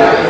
Yeah.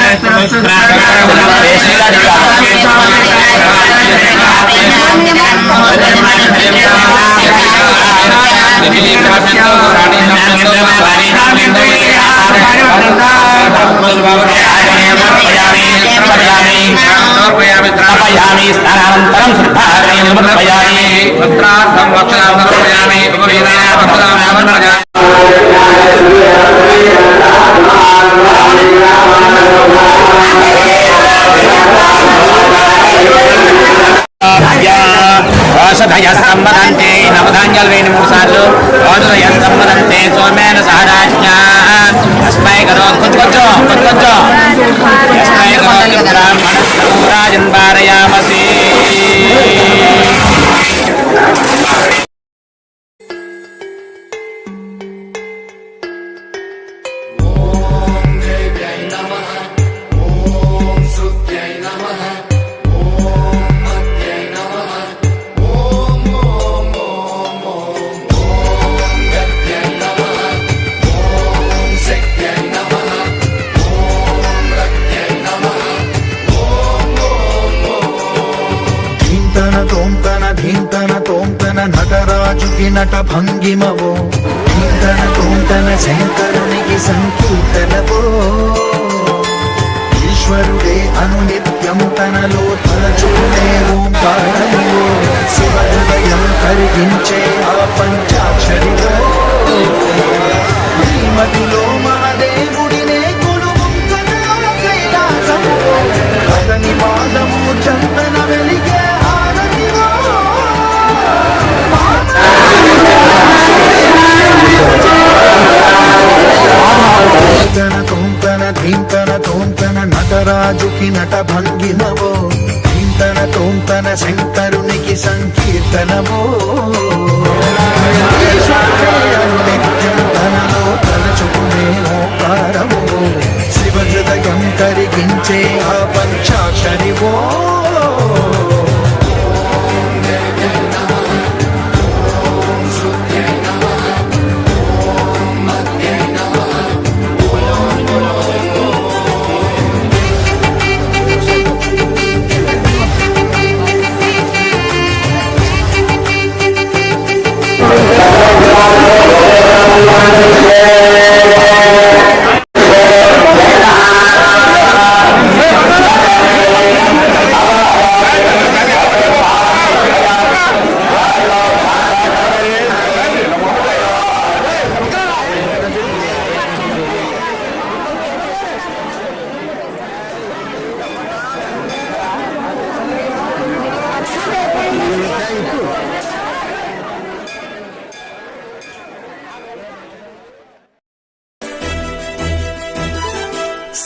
సమర్పయామి స్థానానంతరం శ్రద్ధారమే సమర్పయామి పత్రార్థం వక్షణం సమర్పయామి ఓషధయ సంవదంతే నవధాన్యాలు వేయండి మూడు సార్లు ఓషధయ సంవదంతే సోమేన సారాజ్ఞ. అస్మై కరోత్. కొంచెం కొంచెం కొంచెం కొంచెం. తోంతన ధీంతన తోంతన నటరాజుకి నట భంగిమవో. ధీంతన తోంతన శంకరునికి సంకీర్తనవో. ఈశ్వరుడే అనునిత్యం తనలో తలచుకునే ఓంకారమో శివ హృదయం కలిగించే ఆ తోంతన నటరాజుకి నట భంగిమవో. ఇంతన తోంతన శంకరునికి సంకీర్తనవో నిత్యం తనలో తలచుకునే శివ హృదయం కరిగించే ఆ పంచాక్షరివో.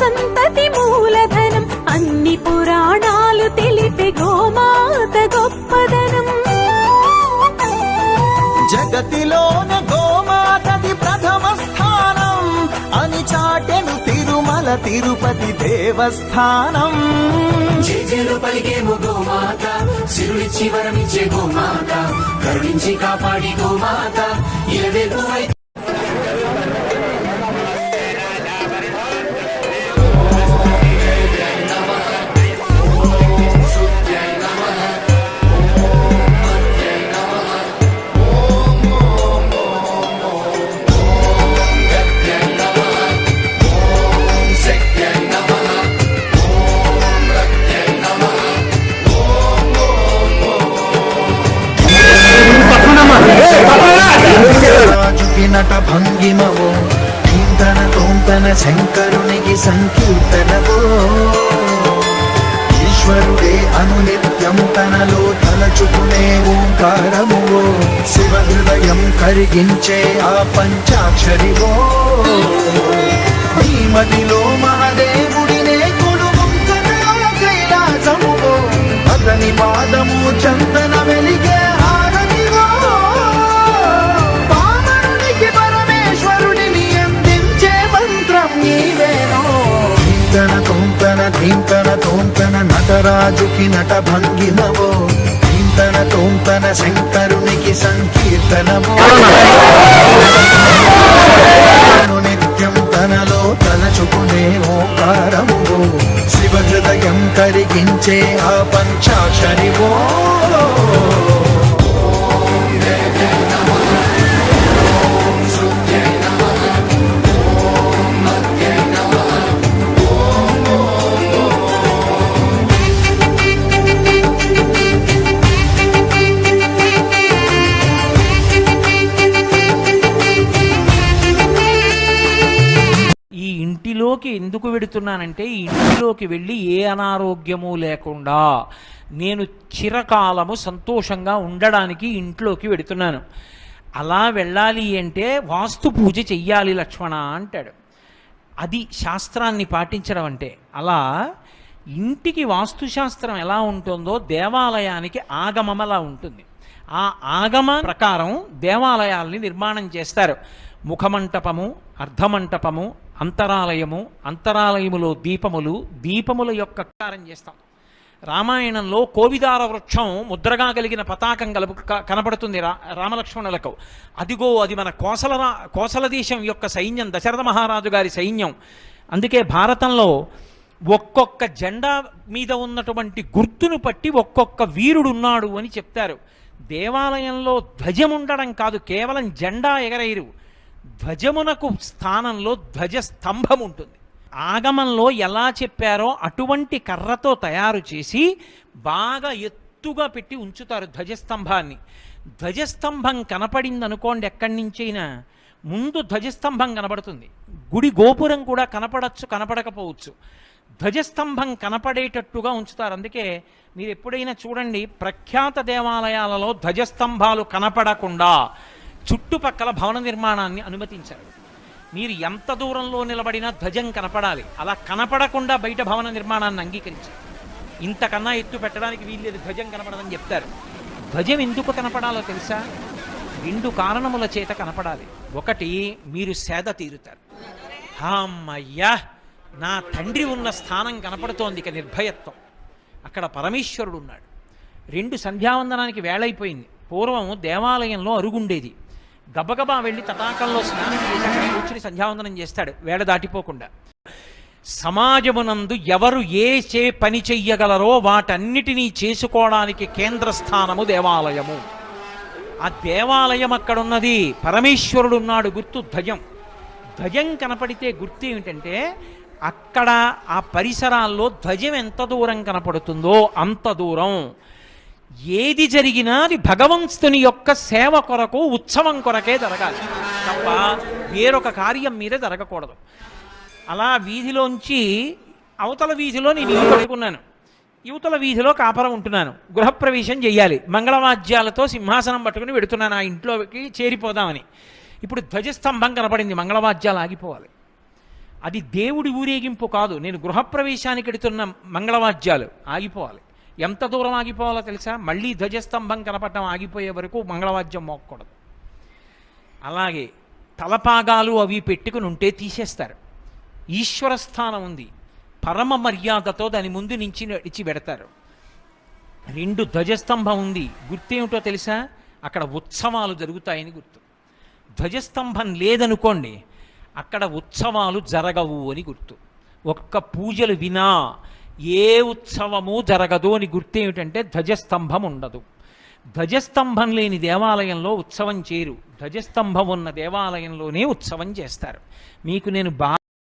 సంతతి మూలధనం అన్ని పురాణాలు తెలిపే గోమాత గొప్పదనం. జగతిలోన గోమాతది ప్రథమ స్థానం అని చాటెను తిరుమల తిరుపతి దేవస్థానం. పలికేము గోమాత వరమిచ్చే గోమాత కరుణించి కాపాడి గోమాత ఇలవేల్పు శంకరునికి సంకీర్తనవో ఈశ్వరుడే అనునిత్యం తనలో తలచుకునే ఓంకారము శివ హృదయం కరిగించే ఆ పంచాక్షరివో నీ మదిలో మహాదేవుడినే కొలుముంచగా కైలాసము అతని పాదము చందన వెలిగే ధీంతన ధీంతన తోంతన నటరాజుకి నట భంగిమవో ధీంతన తోంతన శంకరునికి సంకీర్తనవో నిత్యం తనలో తలచుకునే ఓంకారమువో శివ హృదయం కరిగించే ఆ పంచాక్షరివో. ఇంట్లోకి ఎందుకు వెడుతున్నానంటే ఈ ఇంటిలోకి వెళ్ళి ఏ అనారోగ్యము లేకుండా నేను చిరకాలము సంతోషంగా ఉండడానికి ఇంట్లోకి వెడుతున్నాను. అలా వెళ్ళాలి అంటే వాస్తు పూజ చెయ్యాలి లక్ష్మణ అంటాడు. అది శాస్త్రాన్ని పాటించడం అంటే. అలా ఇంటికి వాస్తుశాస్త్రం ఎలా ఉంటుందో దేవాలయానికి ఆగమం అలా ఉంటుంది. ఆ ఆగమ ప్రకారం దేవాలయాల్ని నిర్మాణం చేస్తారు. ముఖమంటపము అర్ధమంటపము అంతరాలయము అంతరాలయములో దీపములు దీపముల యొక్క కారం చేస్తాం. రామాయణంలో కోవిదార వృక్షం ముద్రగా కలిగిన పతాకం కలుపు క- రా రామలక్ష్మణులకు. అదిగో అది మన కోసల కోసల దేశం యొక్క సైన్యం దశరథ మహారాజు గారి సైన్యం. అందుకే భారతంలో ఒక్కొక్క జెండా మీద ఉన్నటువంటి గుర్తును పట్టి ఒక్కొక్క వీరుడు ఉన్నాడు అని చెప్తారు. దేవాలయంలో ధ్వజం ఉండడం కాదు కేవలం జెండా ఎగరైరు ధ్వజమునకు స్థానంలో ధ్వజస్తంభం ఉంటుంది ఆగమంలో ఎలా చెప్పారో అటువంటి కర్రతో తయారు చేసి బాగా ఎత్తుగా పెట్టి ఉంచుతారు ధ్వజస్తంభాన్ని. ధ్వజస్తంభం కనపడింది అనుకోండి ఎక్కడి నుంచైనా. ముందు ధ్వజస్తంభం కనబడుతుంది. గుడి గోపురం కూడా కనపడచ్చు కనపడకపోవచ్చు. ధ్వజస్తంభం కనపడేటట్టుగా ఉంచుతారు. అందుకే మీరు ఎప్పుడైనా చూడండి ప్రఖ్యాత దేవాలయాలలో ధ్వజస్తంభాలు కనపడకుండా చుట్టుపక్కల భవన నిర్మాణాన్ని అనుమతించారు. మీరు ఎంత దూరంలో నిలబడినా ధ్వజం కనపడాలి. అలా కనపడకుండా బయట భవన నిర్మాణాన్ని అంగీకరించారు. ఇంతకన్నా ఎత్తు పెట్టడానికి వీల్లేదు ధ్వజం కనపడదని చెప్తారు. ధ్వజం ఎందుకు కనపడాలో తెలుసా? రెండు కారణముల చేత కనపడాలి. ఒకటి మీరు సేద తీరుతారు. అమ్మయ్యా నా తండ్రి ఉన్న స్థానం కనపడుతోంది ఇక నిర్భయత్వం. అక్కడ పరమేశ్వరుడు ఉన్నాడు. రెండు సంధ్యావందనానికి వేళైపోయింది. పూర్వం దేవాలయంలో అరుగుండేది. గబగబా వెళ్ళి తటాకంలో స్నానం చేసి అక్కడ కూర్చుని సంధ్యావందనం చేస్తాడు వేళ దాటిపోకుండా. సమాజమునందు ఎవరు ఏ చే పని చెయ్యగలరో వాటన్నిటినీ చేసుకోవడానికి కేంద్ర స్థానము దేవాలయము. ఆ దేవాలయం అక్కడున్నది పరమేశ్వరుడు ఉన్నాడు గుర్తు ధ్వజం ధ్వజం కనపడితే గుర్తు ఏమిటంటే అక్కడ ఆ పరిసరాల్లో ధ్వజం ఎంత దూరం కనపడుతుందో అంత దూరం. ఏది జరిగినా అది భగవంతుని యొక్క సేవ కొరకు ఉత్సవం కొరకే జరగాలి. తప్ప వేరొక కార్యం మీద జరగకూడదు. అలా వీధిలోంచి అవతల వీధిలో నేను ఇల్లు పడుకున్నాను యువతల వీధిలో కాపరం ఉంటున్నాను. గృహప్రవేశం చేయాలి మంగళవాద్యాలతో సింహాసనం పట్టుకుని పెడుతున్నాను ఆ ఇంట్లోకి చేరిపోదామని. ఇప్పుడు ధ్వజస్తంభం కనపడింది. మంగళవాద్యాలు ఆగిపోవాలి. అది దేవుడి ఊరేగింపు కాదు. నేను గృహప్రవేశానికి ఎడుతున్న మంగళవాద్యాలు ఆగిపోవాలి. ఎంత దూరం ఆగిపోవాలో తెలుసా? మళ్ళీ ధ్వజస్తంభం కనపడటం ఆగిపోయే వరకు మంగళవాద్యం మోక్కకూడదు అలాగే తలపాగాలు అవి పెట్టుకుని ఉంటే తీసేస్తారు. ఈశ్వర స్థానం ఉంది. పరమ మర్యాదతో దాని ముందు నుంచి నడిచి పెడతారు. రెండు ధ్వజస్తంభం ఉంది. గుర్తేమిటో తెలుసా? అక్కడ ఉత్సవాలు జరుగుతాయని గుర్తు. ధ్వజస్తంభం లేదనుకోండి అక్కడ ఉత్సవాలు జరగవు అని గుర్తు. ఒక్క పూజలు వినా ఏ ఉత్సవము జరగదు అని గుర్తేమిటంటే ధ్వజస్తంభం ఉండదు. ధ్వజస్తంభం లేని దేవాలయంలో ఉత్సవం చేయరు. ధ్వజస్తంభం ఉన్న దేవాలయంలోనే ఉత్సవం చేస్తారు. మీకు నేను బాగా